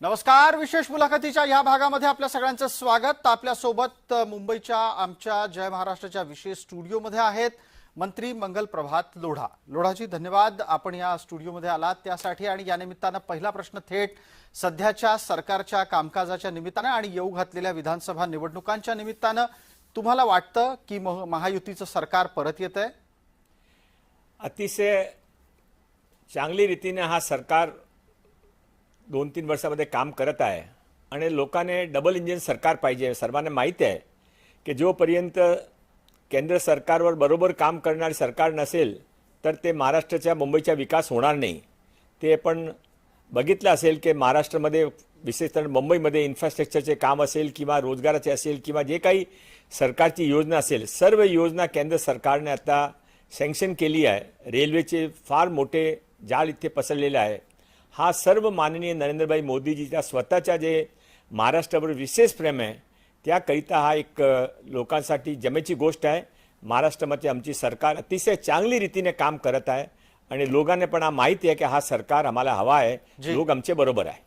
नमस्कार विशेष मुलाखतीच्या या भागामध्ये आपल्या सगळ्यांचं स्वागत. आपल्यासोबत मुंबईच्या आमच्या जय महाराष्ट्राच्या विशेष स्टुडिओमध्ये आहेत मंत्री मंगल प्रभात लोढा. लोढाजी धन्यवाद. आपण या स्टुडिओमध्ये आलात त्यासाठी आणि या निमित्तानं पहिला प्रश्न थेट सध्याच्या सरकारच्या कामकाजाच्या निमित्तानं आणि येऊ घातलेल्या विधानसभा निवडणुकांच्या निमित्तानं तुम्हाला वाटतं की मह- महायुतीचं सरकार परत येत आहे अतिशय चांगली रीतीने हा सरकार दोन तीन वर्षामध्ये काम करत आहे. आणि लोकांनी डबल इंजिन सरकार पाहिजे. सर्वांना माहिती आहे की जोपर्यंत केंद्र सरकारवर बरोबर काम करणारे सरकार नसेल तर ते महाराष्ट्राच्या मुंबईचा विकास होणार नाही. ते पण बघितलं असेल की महाराष्ट्रामध्ये विशेषतः मुंबईमध्ये इन्फ्रास्ट्रक्चरचे काम असेल किंवा रोजगाराचे असेल किंवा जे काही सरकारची योजना असेल सर्व योजना केंद्र सरकारने आता सँक्शन केली आहे. रेल्वेचे फार मोठे जाळ इथे पसरलेले आहे. हा सर्व माननीय नरेंद्रभाई मोदीजीच्या स्वतःच्या जे महाराष्ट्रावर विशेष प्रेम आहे त्याकरिता हा एक लोकांसाठी जमेची गोष्ट आहे. महाराष्ट्रामध्ये आमची सरकार अतिशय चांगली रीतीने काम करत आहे आणि लोकांना पण हा माहिती आहे की हा सरकार आम्हाला हवा आहे. लोक आमचे बरोबर आहे.